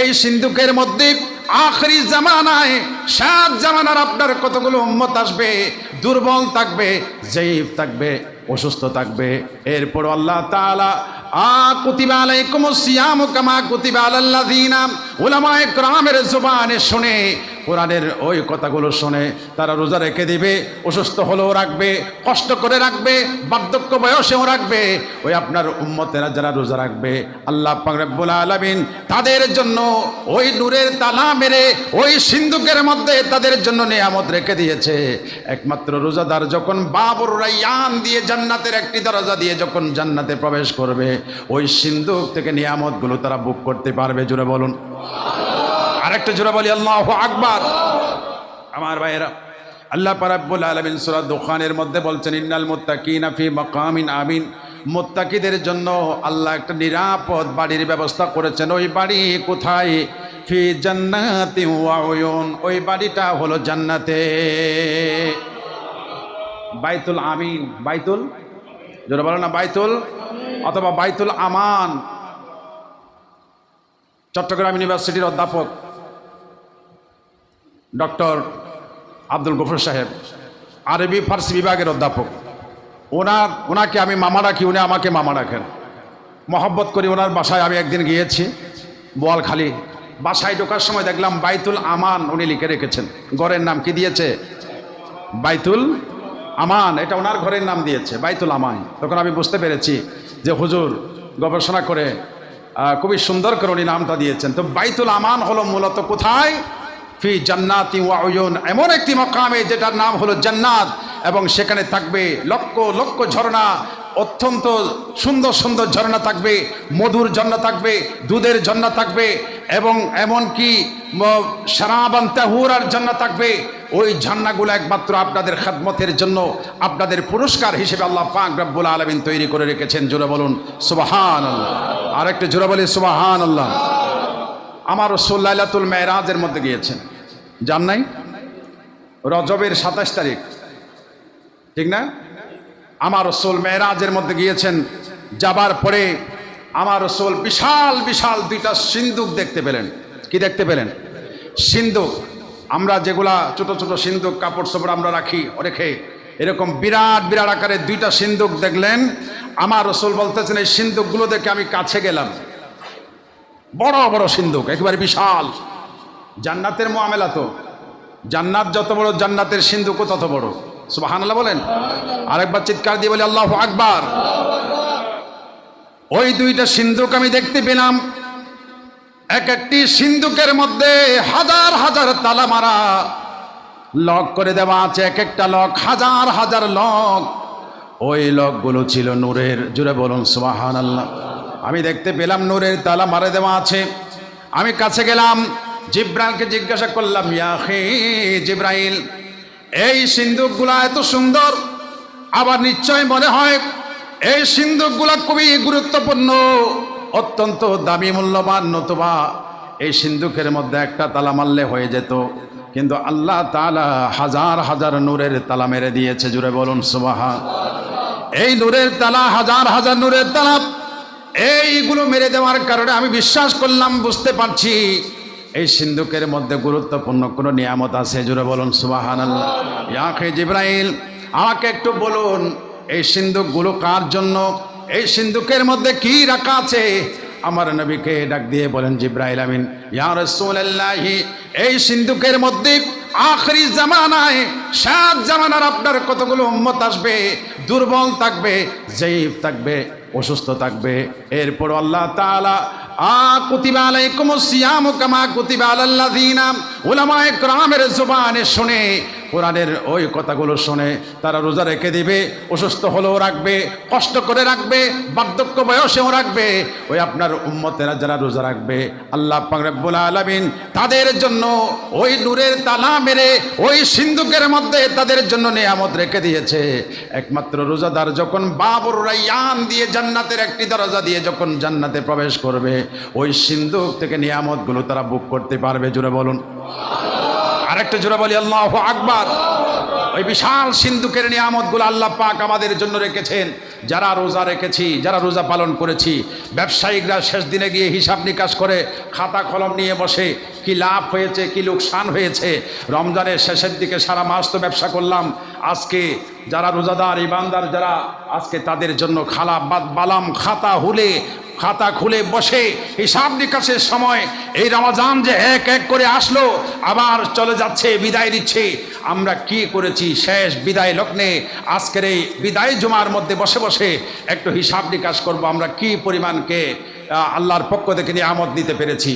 এই সিন্ধুকের মধ্যে আখরি জামানায়, সাত জামানার আপনার কতগুলো উম্মত আসবে? দুর্বল থাকবে জৈব থাকবে, অসুস্থ থাকবে। এরপর আল্লাহ তাআলা, আ কুতিবা আলাইকুম সিয়াম কামা কুতিবা আলাল্লাযিনা উলামায়ে কেরামের জবানে শুনে কোরআনের ওই কথাগুলো শুনে তারা রোজা রেখে দিবে, অসুস্থ হলেও রাখবে, কষ্ট করে রাখবে, বার্ধক্য বয়সেও রাখবে। ওই আপনার উম্মতেরা যারা রোজা রাখবে, আল্লাহ পাক রব্বুল আলামিন তাদের জন্য ওই নূরের তালা মেরে, ওই সিন্ধুকের মধ্যে তাদের জন্য নিয়ামত রেখে দিয়েছে। একমাত্র রোজাদার যখন বাবর রাইয়ান দিয়ে জান্নাতের একটি দরজা দিয়ে যখন জান্নাতে প্রবেশ করবে, ওই সিন্ধুক থেকে নিয়ামতগুলো তারা বুক করতে পারবে জুড়ে বলুন। আরেকটা জোরে বলি, আল্লাহ আকবার। আমার ভাইয়েরা, আল্লাহ পারাব্বুল আলমিন সুরা দোকানের মধ্যে বলছেন, ইন্নাল মুত্তাকিনা ফি মাকামিন আমিন। মুত্তাকিদের জন্য আল্লাহ একটা নিরাপদ বাড়ির ব্যবস্থা করেছেন। ওই বাড়ি কোথায়? ফি জান্নাতি ওয়াউয়ুন ওই বাড়িটা হলো জান্নাতে। বাইতুল আমিন। বাইতুল? যেটা বলো না, বাইতুল? অথবা বাইতুল আমান। চট্টগ্রাম ইউনিভার্সিটির অধ্যাপক। ডক্টর আব্দুল গফর সাহেব, আরবি ফার্সি বিভাগের অধ্যাপক। ওনার ওনাকে আমি মামা রাখি, উনি আমাকে মামা রাখেন। মহব্বত করি ওনার বাসায়, আমি একদিন গিয়েছি বোয়ালখালী। বাসায় ঢোকার সময় দেখলাম বাইতুল আমান উনি লিখে রেখেছেন। ঘরের নাম কি দিয়েছে? বাইতুল আমান, এটা ওনার ঘরের নাম দিয়েছে, বাইতুল আমান। তখন আমি বুঝতে পেরেছি যে হুজুর গবেষণা করে খুবই সুন্দর করে উনি নামটা দিয়েছেন। তো বাইতুল আমান হলো মূলত কোথায়? ফি জান্নাতি ওয়াউয়ুন এমন একটি মকামে যেটার নাম হলো জান্নাত, এবং সেখানে থাকবে লক্ষ লক্ষ ঝর্ণা, অত্যন্ত সুন্দর সুন্দর ঝর্ণা থাকবে, মধুর ঝর্ণা থাকবে, দুধের ঝর্ণা থাকবে, এবং এমনকি সারাবান তাহুরার ঝর্ণা থাকবে। ওই ঝর্ণাগুলো একমাত্র আপনাদের খাদমতের জন্য, আপনাদের পুরস্কার হিসেবে আল্লাহ পাক রব্বুল আলমিন তৈরি করে রেখেছেন। জোরে বলুন সুবাহান আল্লাহ আর একটা জোরে বলি সুবাহান আল্লাহ আমার সোল্লাইলাতুল মেয়েরাজের মধ্যে গিয়েছেন। জান নাই? রজবের সাতাশ তারিখ। ঠিক না? আমার রসুল মেয়েরাজের মধ্যে গিয়েছেন, যাবার পরে আমার রসুল বিশাল বিশাল দুইটা সিন্দুক দেখতে পেলেন। কি দেখতে পেলেন? সিন্দুক। আমরা যেগুলা ছোট ছোট সিন্দুক, কাপড় চোপড় আমরা রাখি রেখে এরকম বিরাট বিরাট আকারে দুইটা সিন্দুক দেখলেন। আমার রসুল বলতেছেন, এই সিন্দুকগুলো দেখে আমি কাছে গেলাম। বড় বড় সিন্ধুক একেবারে বিশাল। জান্নাতের মোয়ামেলা তো। জান্নাত যত বড়, জান্নাতের সিন্ধুকও তত বড়। সুবাহানাল্লাহ বলেন? আরেকবার চিৎকার দিয়ে বলি, আল্লাহ আকবার। ওই দুইটা সিন্ধুক আমি দেখতে পেলাম। এক একটি সিন্ধুকের মধ্যে হাজার হাজার তালা মারা। লক করে দেওয়া আছে, এক একটা লক, হাজার হাজার লক। ওই লকগুলো ছিল নূরের। জুড়ে বলুন সুবাহান আল্লাহ আমি দেখতে পেলাম নূরের তালা মারা দেওয়া আছে। আমি কাছে গেলাম। জিব্রাইলকে জিজ্ঞাসা করলাম ইয়াহে জিব্রাইল, এই সিন্ধুকগুলা এত সুন্দর। আবার নিশ্চয় মনে হয় এই সিন্ধুকগুলা খুবই গুরুত্বপূর্ণ, অত্যন্ত দামি, মূল্যবান, নতুবা এই সিন্ধুকের মধ্যে একটা তালা মারলে হয়ে যেত। কিন্তু আল্লাহ তালা হাজার হাজার নূরের তালা মেরে দিয়েছে, জুড়ে বলুন সুবাহা এই নূরের তালা, হাজার হাজার নূরের তালা, এইগুলো মেরে দেওয়ার কারণে আমি বিশ্বাস করলাম, বুঝতে পারছি। এই সিন্ধুকের মধ্যে গুরুত্বপূর্ণ কোনো নিয়ামত আছে? জুড়ে বলুন সুবাহান আল্লাহ। ইয়াকে জিব্রাইল আমাকে একটু বলুন এই সিন্ধুকগুলো কার জন্য? এই সিন্ধুকের মধ্যে কি রাখা আছে? আমার নবীকে ডাক দিয়ে বলেন জিব্রাইল আমিন ইয়া রাসূলুল্লাহি এই সিন্ধুকের মধ্যে আখরি জামানায় সাত জামানার আপনার কতগুলো উম্মত আসবে? দুর্বল থাকবে জয়ীফ থাকবে অসুস্থ থাকবে। এরপর আল্লাহ তাআলা আ কুতিবা সিয়াম কামা কুতিবা আলাল্লাযিনা উলামায়ে কেরামের জবানে শুনে কোরআনের ওই কথাগুলো শুনে তারা রোজা রেখে দিবে, অসুস্থ হলেও রাখবে, কষ্ট করে রাখবে, বার্ধক্য বয়সেও রাখবে। ওই আপনার উম্মতেরা যারা রোজা রাখবে, আল্লাহ পাক রব্বুল আলামিন তাদের জন্য ওই নূরের তালা মেরে, ওই সিন্ধুকের মধ্যে তাদের জন্য নিয়ামত রেখে দিয়েছে। একমাত্র রোজাদার যখন বাবর রাইয়ান দিয়ে জান্নাতের একটি দরজা দিয়ে যখন জান্নাতে প্রবেশ করবে, ওই সিন্ধুক থেকে নিয়ামতগুলো তারা বুক করতে পারবে জুড়ে বলুন। আরেকটা জোরে বলি আল্লাহ আকবার। ওই বিশাল সিন্ধুকের নিয়ামতগুলো আল্লাহ পাক আমাদের জন্য রেখেছেন। যারা রোজা রেখেছি যারা রোজা পালন করেছি ব্যবসায়িকরা শেষ দিনে গিয়ে হিসাব নিকাশ করে খাতা কলম নিয়ে বসে কি লাভ হয়েছে কি লোকসান হয়েছে। রমজানের শেষের দিকে সারা মাস তো ব্যবসা করলাম। আজকে যারা রোজাদার ইমানদার যারা আজকে তাদের জন্য খালা বালাম খাতা হুলে খাতা খুলে বসে হিসাব নিকাশের সময় এই রমাজান যে এক এক করে আসলো, আবার চলে যাচ্ছে, বিদায় দিচ্ছে আমরা কি করেছি? শেষ বিদায় লগ্নে আজকের এই বিদায় জমার মধ্যে বসে বসে একটু হিসাব নিকাশ করব। আমরা কি পরিমাণকে আল্লাহর পক্ষ থেকে আমদ নিতে পেরেছি?